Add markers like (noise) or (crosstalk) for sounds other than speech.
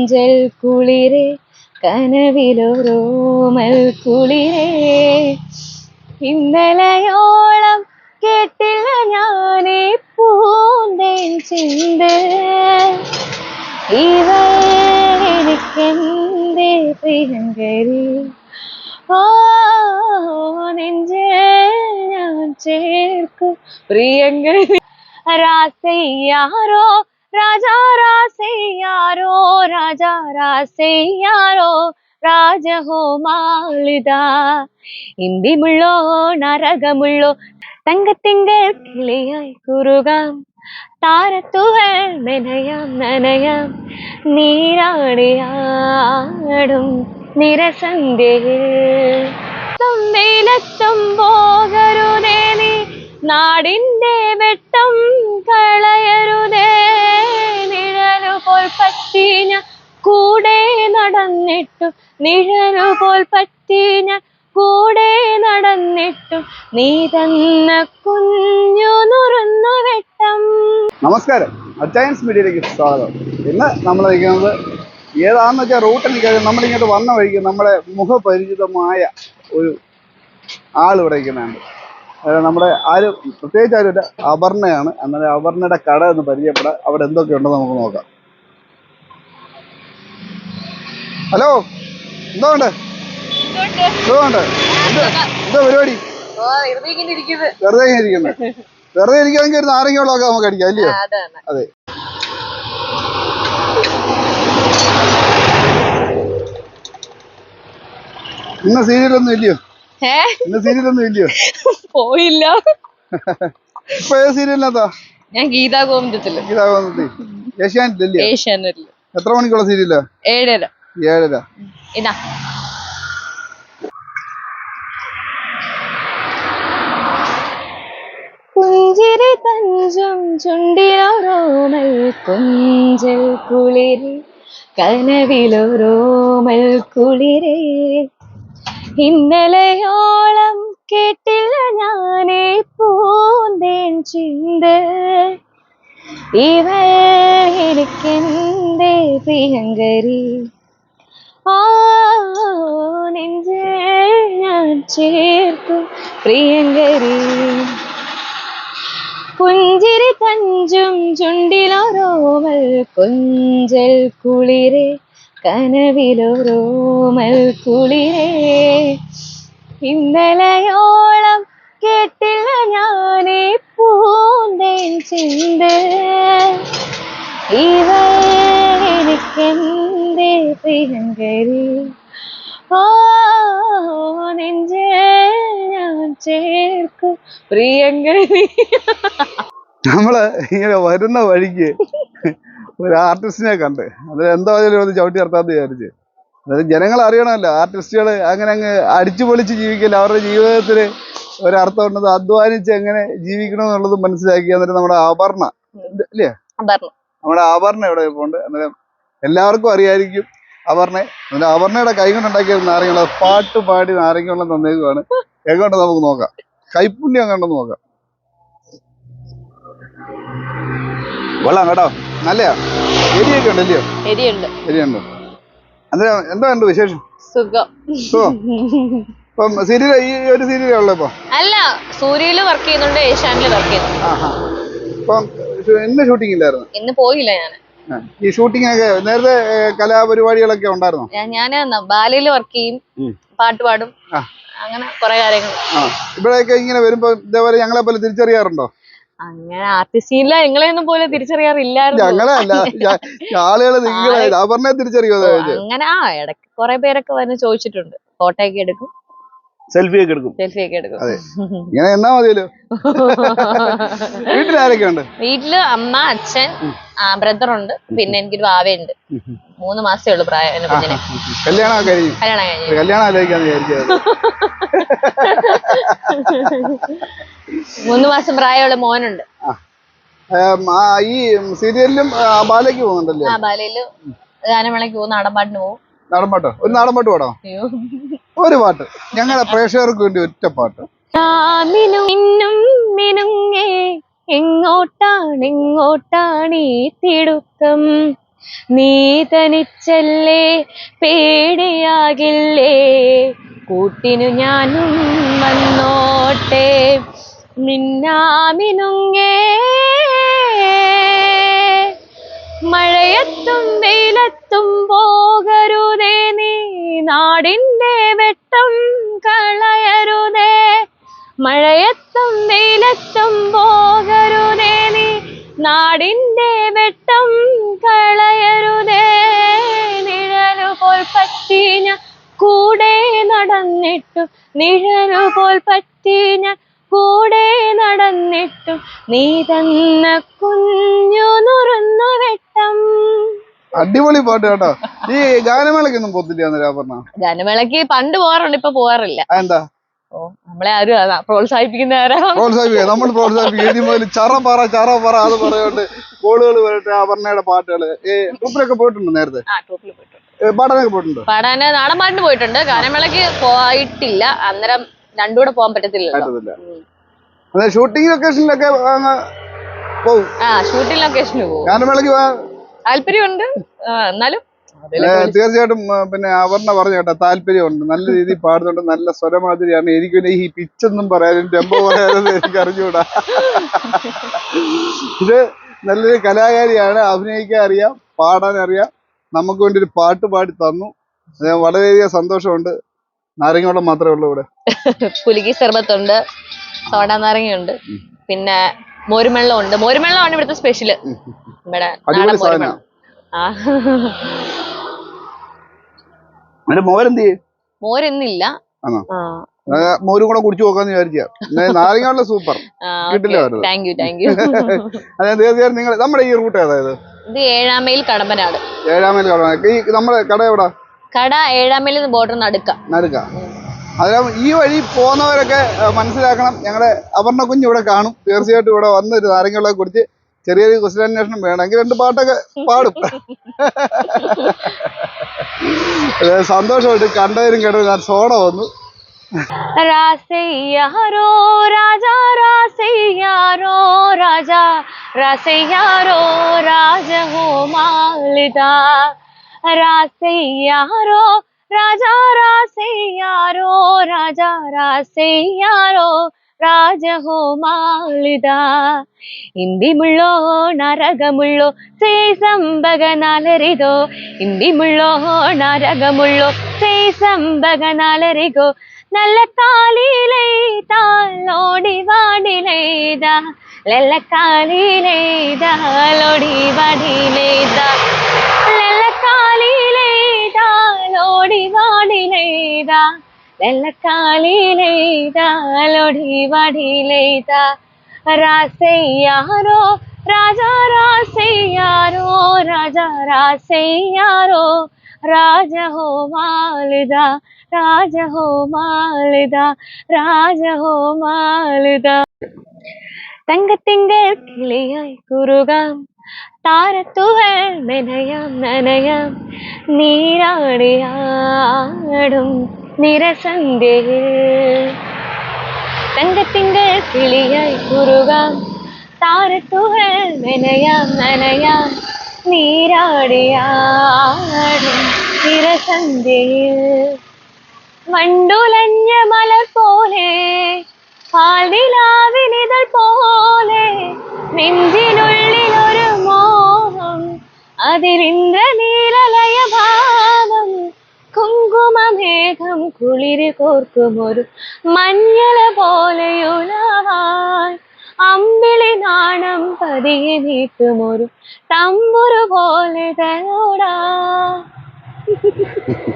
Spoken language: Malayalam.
കൊഞ്ചൽ കുളിരേ കനവിലൊരോമൽ കുളിരേ. ഇന്നലെയോളം കേട്ടില്ല ഞാനേ പൂന്തേൻ ചിന്ത്. ഇവൾ എനിക്കെന്തേ പ്രിയങ്കരി ഓ നെഞ്ചേ ഞാൻ ചേർക്കും പ്രിയങ്കരി രാസയ്യാരോ രാജാ രാസയ്യാരോ രാജാ രാസയ്യാരോ രാജഹോമാളിത. ഇന്ദിമുള്ളോ നരകമുള്ളോ? തങ്കത്തിങ്കൾ കിളിയായി കുറുകാം. താരത്തുകൾ നനയാം. നനയാം നീരാടിയാടും നിരസന്ധ്യയിൽ വെയിലത്തും പോകരുതേ നീ. നാടിന്റെ വെട്ടം പറ്റി ഞാൻ കൂടെ നടന്നിട്ടും നിഴലു പോൽ പറ്റി ഞാൻ കൂടെ നടന്നിട്ടും നീ തന്ന കുഞ്ഞു നുറുന്നു വെട്ടം. നമസ്കാരം. അച്ചയൻസ് മീഡിയയിലേക്ക് സ്വാഗതം. ഇന്ന് നമ്മൾ നിൽക്കുന്നത് ഏതാണെന്ന് വെച്ചാൽ റൂട്ട് എനിക്കറിയാം നമ്മളിങ്ങോട്ട് വന്ന വഴിക്ക് നമ്മുടെ മുഖപരിചിതമായ ഒരു ആൾ ഇവിടെ ഇരിക്കുന്നുണ്ട് നമ്മുടെ ആരും പ്രത്യേകിച്ച് ആരുമില്ല അപർണയാണ്. അന്നേരം അപർണയുടെ കട എന്ന് പരിചയപ്പെടാം അവിടെ എന്തൊക്കെ ഉണ്ടെന്ന് നമുക്ക് നോക്കാം. ഹലോ എന്തോ ഉണ്ട് സുഖമുണ്ട് എന്ത് പരിപാടി? വെറുതെ ഇങ്ങനെ ഇരിക്കുന്നത് വെറുതെ ഇരിക്കുകയാണെങ്കിൽ ഒരു നാരങ്ങ വെള്ളമൊക്കെ നമുക്ക് അടിക്കാം അല്ലയോ അതെ. ഇന്ന് സീരിയലൊന്നും ഇല്ലയോ? ഇന്ന സീരിയലൊന്നും ഇല്ലയോ? പോയില്ല. ഇപ്പൊ ഏത് സീരിയലിനകത്താ ഞാൻ ഗീതാ ഗോവിന്ദത്തിൽ ഗീതാഗോന്ദത്തി ഏഷ്യാനെറ്റ് ഇല്ലയോ ഏഷ്യാനെറ്റിൽ. എത്ര മണിക്കുള്ള സീരിയലാ ഏഴര. ഏഴര. ഇതാ. പുഞ്ചിരി തഞ്ചും ചുണ്ടിലോരോമൽ കൊഞ്ചൽ കുളിരി കനവിലോരോമൽ കുളിരേ ഇന്നലെയോളം കേട്ടില്ല ഞാനേ പൂന്തേൻ ചിന്ത. ഇവൾ എനിക്കെന്തേ പ്രിയങ്കരി പുഞ്ചിരി തഞ്ചും ചുണ്ടിലോരോമൽ കൊഞ്ചൽ കുളിരെ കനവിലോരോമൽ കുളിരെ. ഇന്നലെയോളം കേട്ടില്ല ഞാനേ പ്രിയങ്കരി ഓ നെഞ്ചേ ഞാൻ ചേർക്കും. പ്രിയങ്കരി. നമ്മൾ ഇങ്ങനെ വരുന്ന വഴിക്ക് ഒരു ആർട്ടിസ്റ്റിനെ കണ്ട്. അതിൽ എന്തോ ഒന്ന് ചവിട്ടി നടത്താന്ന് വിചാരിച്ച്. അതായത് ജനങ്ങൾ അറിയണമല്ലോ. ആർട്ടിസ്റ്റുകൾ അങ്ങനെ അങ്ങ് അടിച്ചു പൊളിച്ച് ജീവിക്കില്ല അവരുടെ ജീവിതത്തിൽ ഒരർത്ഥം ഉണ്ടത് അധ്വാനിച്ച് എങ്ങനെ ജീവിക്കണം എന്നുള്ളത് മനസ്സിലാക്കി എന്നിട്ട് നമ്മുടെ ആഭരണ. അല്ലേ നമ്മുടെ ആഭരണ എവിടെ പോണ്ട് അന്നേരം എല്ലാവർക്കും അറിയായിരിക്കും. അപർണ അപർണയുടെ കൈ കൊണ്ടുണ്ടാക്കിയ ഒരു നാരങ്ങ പാട്ട് പാടി നാരങ്ങ വെള്ളം തന്നേക്കുവാണ്. എങ്ങോട്ട് നമുക്ക് നോക്കാം. കൈപ്പുണ്യം കണ്ടെന്ന് നോക്കാം. വെള്ളം കേട്ടോ. നല്ലയാ. എരിയൊക്കെ ഉണ്ടല്ലയോ എരിയുണ്ട്. എരിയുണ്ട്. അന്നേരം എന്താ ഉണ്ട് വിശേഷം? സുഖം. ഇപ്പം സീരിയൽ ഈ ഒരു സീരിയലേ ഉള്ളൂ ഇപ്പം? അല്ല സൂര്യയിൽ വർക്ക് ചെയ്യുന്നുണ്ട് ഏഷ്യാനിൽ വർക്ക് ചെയ്യുന്നുണ്ട്. ഇപ്പം ഇന്ന് ഷൂട്ടിംഗ് ഇല്ലായിരുന്നു? ഇന്ന് പോയില്ല ഞാൻ. ഈ ഷൂട്ടിംഗ് ഒക്കെ നേരത്തെ കലാപരിപാടികളൊക്കെ ഉണ്ടായിരുന്നോ? ഞാൻ ബാലയിൽ വർക്ക് ചെയ്യും പാട്ട് പാടും അങ്ങനെ കുറെ കാര്യങ്ങൾ ഇവിടെയൊക്കെ ഇങ്ങനെ വരുമ്പോ ഇതേപോലെ ഞങ്ങളെ പോലെ തിരിച്ചറിയാറുണ്ടോ? അങ്ങനെ ആർട്ടിസ്റ്റില്ല നിങ്ങളെയൊന്നും പോലെ തിരിച്ചറിയാറില്ലായിരുന്നു. ഞങ്ങളെ അല്ല ആളുകൾ നിങ്ങളെ അപർണയെ തിരിച്ചറിയോ അങ്ങനെ ആ ഇടയ്ക്ക് കുറെ പേരൊക്കെ വന്ന് ചോദിച്ചിട്ടുണ്ട്. ഫോട്ടോ ഒക്കെ എടുക്കും. സെൽഫി ഒക്കെ എടുക്കും. സെൽഫി ഒക്കെ എടുക്കും. അതെ. ഇങ്ങനെ എന്നാ മതിയല്ലോ. (laughs) വീട്ടിൽ ആരൊക്കെ ഉണ്ട് വീട്ടിൽ അമ്മ അച്ഛൻ ബ്രദർ ഉണ്ട് പിന്നെ എനിക്കൊരു വാവയുണ്ട്. മൂന്ന് മാസേ ഉള്ളു പ്രായം എന്റെ കുഞ്ഞിനെ. കല്യാണം കഴിഞ്ഞു. കല്യാണം മൂന്ന് മാസം പ്രായമുള്ള മോനുണ്ട്. ഈ സീരിയലിലും ബാലയ്ക്ക് പോകുന്നുണ്ടല്ലേ? ആ ബാലയിൽ ഗാനമേളയ്ക്ക് പോകും നാടൻപാട്ടിന് പോകും. നാടൻ പാട്ടോ ഒരു നാടൻ പാട്ട് പാടോ ഒരു പാട്ട്. ഞങ്ങളുടെ പ്രേക്ഷകർക്ക് വേണ്ടി ഒറ്റ പാട്ട്. മിനുങ്ങേ എങ്ങോട്ടാണ് എങ്ങോട്ടാണ് ഈ തിടുക്കം. നീ തനിച്ചല്ലേ പേടിയാകില്ലേ? കൂട്ടിനു ഞാനും വന്നോട്ടെ. മിന്നാമിനുങ്ങേ. മഴയത്തും വെയിലത്തും പോകരുതേ നീ. നാടിന്റെ വെട്ടം കളയരുതേ. മഴയത്തും വെയിലത്തും പോകരുതേ നീ. നാടിന്റെ വെട്ടം കളയരുതേ. നിഴലുപോൽ പറ്റി ഞാൻ കൂടെ നടന്നിട്ടു നിഴലുപോൽ പറ്റി ഞാൻ കൂടെ നടന്നിട്ടു നീ തന്ന കുഞ്ഞു നുറുന്ന വെട്ടം. അടിപൊളി പാട്ട് കേട്ടോ. ഈ ഗാനമേളക്കൊന്നും പോത്തില്ല ഗാനമേളക്ക് പണ്ട് പോവാറുണ്ട് ഇപ്പൊ പോവാറില്ല എന്താ? നമ്മളെ ആരും അതാ പ്രോത്സാഹിപ്പിക്കുന്ന ആരാ പ്രോത്സാഹിപ്പിക്കുക. നമ്മൾ പ്രോത്സാഹിപ്പിക്കുക. ഇനി മുതൽ ചറ പറ ചറ പറ അത് പറയുന്നുണ്ട് കോളുകൾ വരട്ടെ അപർണയുടെ പാട്ടുകൾ ട്രിപ്പിലൊക്കെ പോയിട്ടുണ്ട് നേരത്തെ? പാടാനൊക്കെ പോയിട്ടുണ്ട്? പാടാന് നാടൻ പാട്ടിന് പോയിട്ടുണ്ട്. ഗാനമേളക്ക് പോയിട്ടില്ല. അന്നേരം രണ്ടുകൂടെ പോകാൻ പറ്റത്തില്ല. ഷൂട്ടിംഗ് ലൊക്കേഷനിലൊക്കെ പോകും ആ ഷൂട്ടിംഗ് ലൊക്കേഷന് പോകും ഗാനമേളയ്ക്ക് ഉണ്ട് താല്പര്യമുണ്ട്. എന്നാലും തീർച്ചയായിട്ടും പിന്നെ അവർണ പറഞ്ഞു കേട്ടോ താല്പര്യമുണ്ട്. നല്ല രീതിയിൽ പാടുന്നുണ്ട് നല്ല സ്വരമാതിരിയാണ്. എനിക്ക് പിന്നെ ഈ പിച്ചൊന്നും പറയാനും ടെമ്പോ പറയാനും എനിക്ക് അറിഞ്ഞുകൂടാ. ഇത് നല്ലൊരു കലാകാരിയാണ് അഭിനയിക്കാൻ അറിയാം പാടാൻ അറിയാം. നമുക്ക് വേണ്ടി ഒരു പാട്ട് പാടി തന്നു. വളരെയധികം സന്തോഷമുണ്ട്. നാരങ്ങോളം മാത്രമേ ഉള്ളൂ ഇവിടെ. പുലുകി സർബത്തുണ്ട് സോഡ നാരങ്ങയുണ്ട് പിന്നെ മോരുമെള്ളം ഉണ്ട് മോരുമെള്ളമാണ് ഇവിടുത്തെ സ്പെഷ്യൽ മോരുമെള്ളം ആ. അതിന്റെ മോരെന്ത് മോരൊന്നില്ല മോരും കൂടെ കുടിച്ചു നോക്കാന്ന് വിചാരിച്ചാ. നാരങ്ങയുള്ള സൂപ്പർ കിട്ടില്ല. താങ്ക് യു താങ്ക് യു അതെ തീർച്ചയായും നിങ്ങൾ നമ്മുടെ ഈ റൂട്ട് ഏതായത്? ഇത് ഏഴാമയിൽ കടമ്പനാട്. ഏഴാമേൽ കട ഈ നമ്മുടെ കട എവിടാ? കട ഏഴാമയിൽ ബോർഡർ നടുക്ക. നടുക്ക. അതിനാ ഈ വഴി പോകുന്നവരൊക്കെ മനസ്സിലാക്കണം. ഞങ്ങളുടെ അപർണ കുഞ്ഞ് ഇവിടെ കാണും. തീർച്ചയായിട്ടും ഇവിടെ വന്ന് ഒരു നാരങ്ങളെ കുറിച്ച് ചെറിയൊരു ക്വസ്റ്റ്യൻ വേണമെങ്കിൽ രണ്ട് പാട്ടൊക്കെ പാടും. (laughs) സന്തോഷമായിട്ട് കണ്ടതിനും കേട്ടത് ഞാൻ സോണ വന്നു. രാസയ്യാരോ രാജാ രാസയ്യാരോ രാജാ രാസയ്യാരോ രാജഹോ ഹോ മാലിദാ രാസയ്യാരോ രാജാ രാസയ്യാരോ രാജാ രാസയ്യാരോ മാലിത ഇന്ദിമുള്ളോ നരകമുള്ളോ സേസംബകനാലരിതോ ഇന്ദിമുള്ളോ നരകമുള്ളോ സേസംബകനാലരികോ നല്ല കാലിലേതാലോടി വാടിലേതാ ലല്ല കാലിലേതാലോടി വാടിലേതാ ലല്ല കാലിലേതാലോടി വാടിലേതാ வெள்ளக்காலிலெய்தா லொடி வடிலெய்தா ராசையாரோ ராஜா ராசையாரோ ராஜா ராசையாரோ ராஜ ஹோ மாலுதா ராஜ ஹோ மாலுதா ராஜ ஹோ மாலுதா தங்கத்திங்கள் கிளியாய் குருகாம் താരത്തുകൾ നനയാം നനയാം നീരാടിയാടും നിരസന്ധ്യയിൽ തങ്കത്തിങ്കൾ കിളിയായി കുറുകാം. താരത്തുകൾ നനയാം നനയാം നീരാടിയാടും നിരസന്ധ്യയിൽ വണ്ടുലഞ്ഞ മലർ പോലെ പാൽനിലാവിനിതൾ പോലെ മോഹം അതിരിന്ദ്രനീലലയ ഭാവം കുങ്കുമമേഘം കുളിര് കോർക്കുമൊരു മഞ്ഞൾ പോലെയുണവാൻ അമ്പിളി നാണം പതിയെ നീട്ടുമൊരു തമ്പുരു പോലെ തലോടാ. (laughs)